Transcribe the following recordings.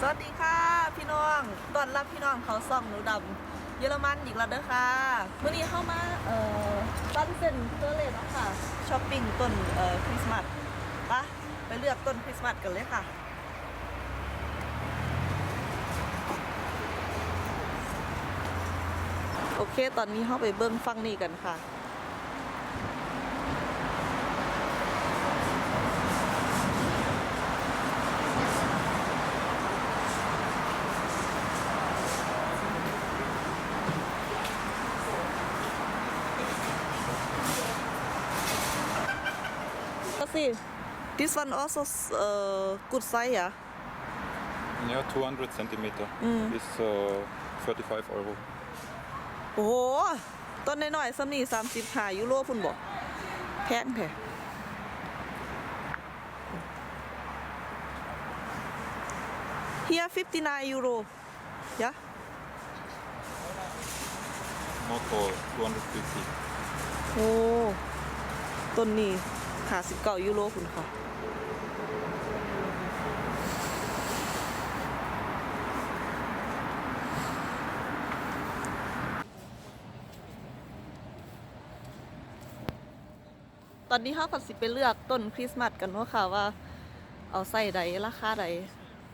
สวัสดีค่ะ พี่น้องต้อนรับพี่น้องเขาซ่องหนูดำเยอรมันอีกแล้วเด้อค่ะเมื่อนี้เข้ามาเอ่อตั้นเซนเตอร์เลนค่ะช้อปปิ้งต้นเอ่อคริสต์มาสปะไปเลือกต้นคริสต์มาสกันเลยค่ะโอเค ตอนนี้เข้าไปเบิ้งฟังนี่กันค่ะ This one also uh, good size, yeah. Ja, 200 centimeter Mhm. ist uh, 45 Euro. โอ้โหต้นน้อยๆซ้ำนี่สามสิบห้ายูโรพุ่นบอกแพงแท้เฮีย59ยูโรยะ Motor 250. โอ้ต้นนี้หาสิบเก้ายูโรพุ่นค่ะ ตอนนี้เขาก็สิไปเลือกต้นคริสต์มาสกันเนาะค่ะว่า เอาใส่ใดราคาใด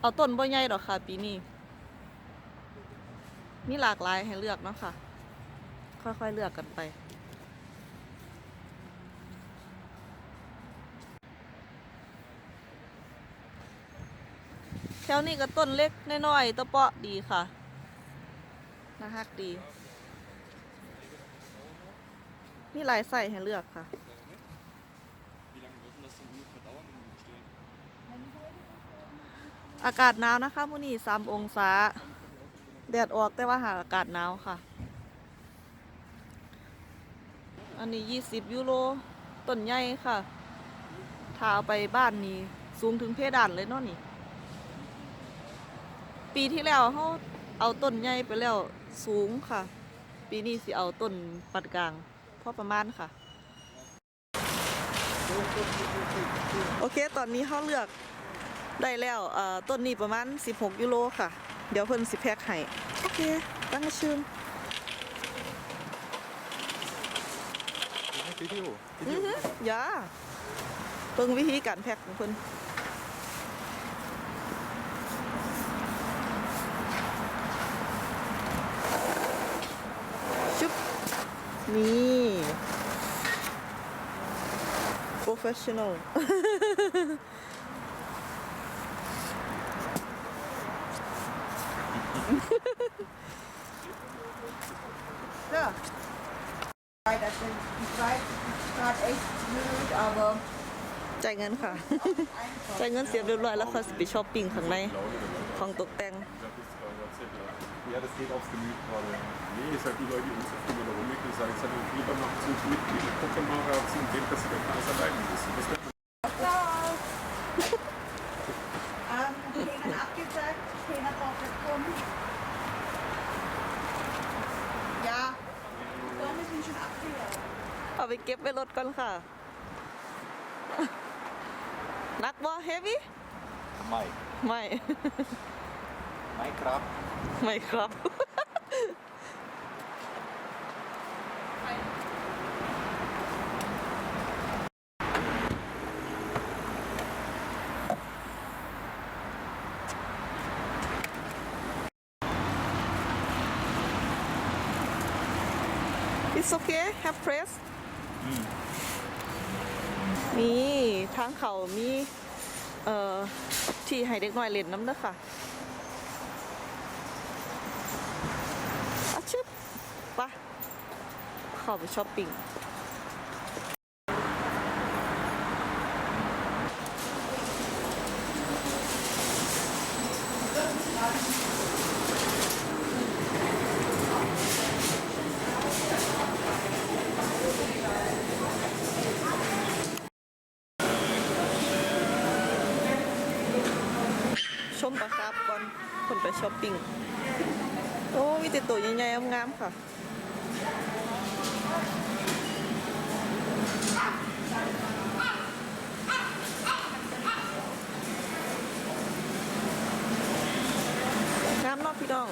เอาต้นบ่ใหญ่ดอกค่ะ ปีนี้มีหลากหลายให้เลือกเนาะค่ะ ค่อยๆเลือกกันไป แถวนี้ก็ต้นเล็กน้อยๆตะเปาะดีค่ะน่าฮักดี มีหลายใส่ให้เลือกค่ะ อากาศหนาวนะคะมื้อนี้สามองศา แดดออกแต่ว่าหาอากาศหนาวค่ะ อันนี้ยี่สิบยูโรต้นใหญ่ค่ะถ้าเอาไปบ้านนี่สูงถึงเพดานเลยเนาะนี่ ปีที่แล้วเขาเอาต้นใหญ่ไปแล้วสูงค่ะ ปีนี้สิเอาต้นปานกลางพอประมาณค่ะ โอเค ตอนนี้เขาเลือก ได้แล้วเอ่อต้นนี้ประมาณ 16 ยูโรค่ะ เดี๋ยวเพิ่นสิแพ็คให้โอเคตั้งชื่อ Video. อือฮึอย่าเบิ่งวิธีการแพ็คของเพิ่นชุบนี่ professional เด้อไปแต่เป็นไปขาดเอ็กซ์ยูดเอาเบอร์จ่ายเงินค่ะ จ่ายเงินเสียเรียบร้อยแล้วค่อยสิไปช้อปปิ้งข้างใน ของตกแต่ง Ja, das geht aufs Gemüt gerade. Nee, ist halt die Leute, die uns auf die rumwickeln, sagen, ich sage, lieber noch zu Mitglieder, gucken mal, ob sie dem, dass sie der Preis allein müssen. Das wird อ่าเพลงอันอัพกี่แจ็คเพลงอันออกจากคน ยา ตอนนี้เป็นชุดอัพเดียว เอาไปเก็บไว้รถก่อนค่ะ นักบ่เฮฟวี่ Mai. ไม่ Mai Krab. ไม่ครับ It's okay have press นี่ทางเขามีเอ่อที่ให้เด็กน้อยเล่นน้ำเด้ค่ะอาชึบปะเข้าไปช้อปปิ้ง ชมปะครับก่อนคน ไปช้อปปิ้ง โอ้มีแต่ตัวใหญ่ๆงามๆค่ะพี่น้อง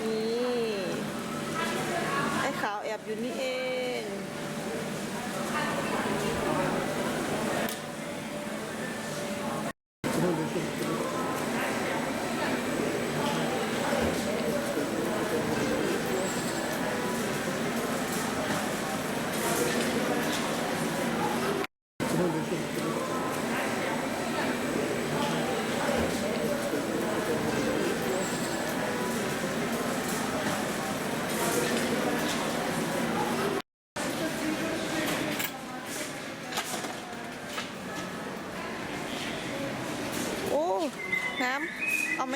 นี่ ไอ้ขาวแอบอยู่นี่เอง โอ้น้ำเอาไหมนี่ Wir pflanzen und pflegen für Sie.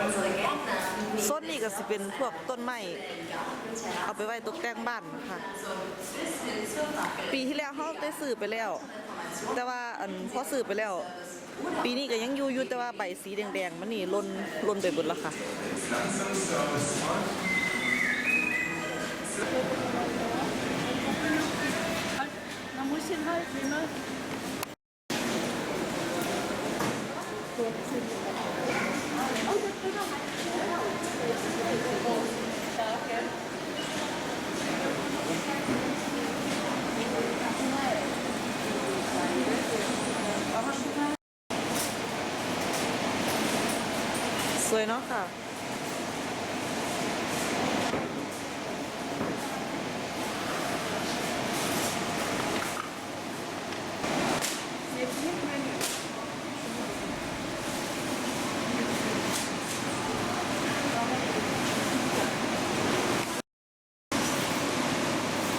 Unsere Gärtner bieten ส้นนี่ก็สิเป็นพวกต้นไม้ เอาไปไว้ตกแต่งบ้านค่ะ bis hin zur Fackel. ปีที่แล้วเขาได้ซื้อไปแล้ว แต่ว่าอันพอซื้อไปแล้ว ปีนี้ก็ยังอยู่อยู่แต่ว่าใบสีแดงๆมันนี่หล่นหล่นไปหมดแล้วค่ะ Man muss ihn halt immer. s สวยเนาะค่ะ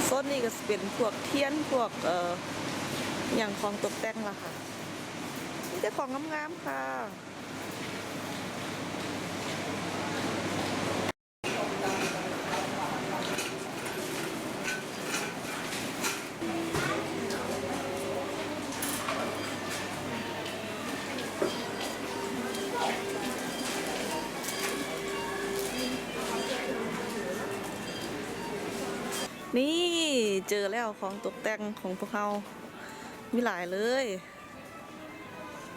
โซนนี้ก็สิเป็นพวกเทียนพวกเอ่ออย่างของตกแต่งล่ะค่ะมีแต่ของงามๆค่ะ นี่เจอแล้วของตกแต่งของพวกเรามีหลายเลย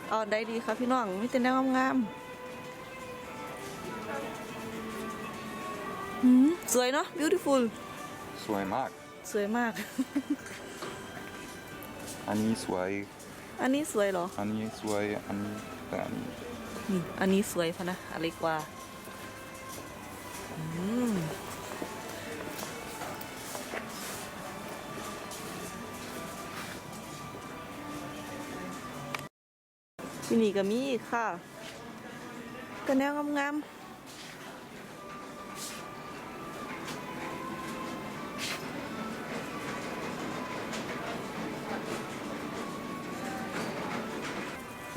เอาอันใดดีครับพี่น้องมีแต่แนวงามๆหืมสวยเนาะ beautiful สวยมาก สวยมาก อันนี้สวย อันนี้สวยเหรอ อันนี้สวย อันนี้แต่อันนี้นี่อันนี้สวยพะนะอะไรกว่าอืม ที่นี่ก็มีอีกค่ะก็แนวงามๆ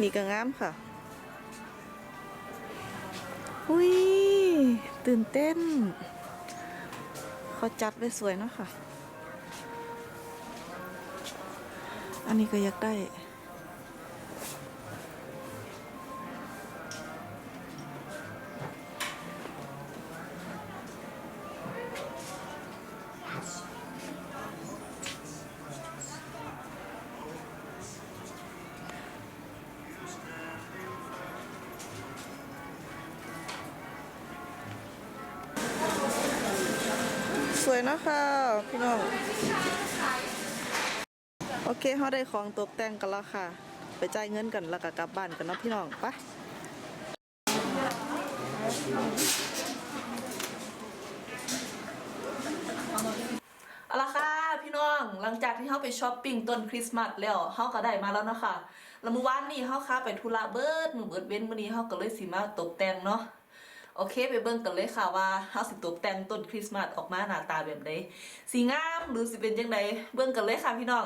นี่ก็งามค่ะ อุ้ย ตื่นเต้น เขาจัดไว้สวยเนาะค่ะ อันนี้ก็อยากได้ สวยนะคะพี่น้อง โอเคเขาได้ของตกแต่งกันแล้วค่ะ ไปจ่ายเงินกันแล้วก็กลับบ้านกันเนาะพี่น้องไปะเอาละค่ะพี่น้องหลังจากที่เขาไปช้อปปิ้งต้นคริสต์มาสแล้วเขาก็ได้มาแล้วเนาะค่ะแล้วเมื่อวานนี้เขาค้าไปธุระเบิดมือเบิดเว้นมื้อนี้เขาก็เลยสิมาตกแต่งเนาะ โอเค ไปเบิ่งกันเลยค่ะว่าเฮาสิตกแต่งต้นคริสต์มาสออกมาหน้าตาแบบใดสีงามหรือสิเป็นจังไดเบิ่งกันเลยค่ะพี่น้อง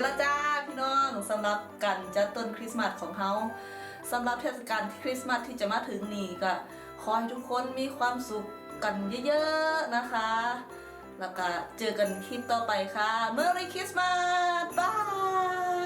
นและจ้าพี่น้องสำหรับการจัดต้นคริสต์มาสของเขาสำหรับเทศกาลคริสต์มาสที่จะมาถึงนี่ก็ขอให้ทุกคนมีความสุขกันเยอะๆนะคะ แล้วก็เจอกันคลิปต่อไปค่ะ Merry Christmas บาย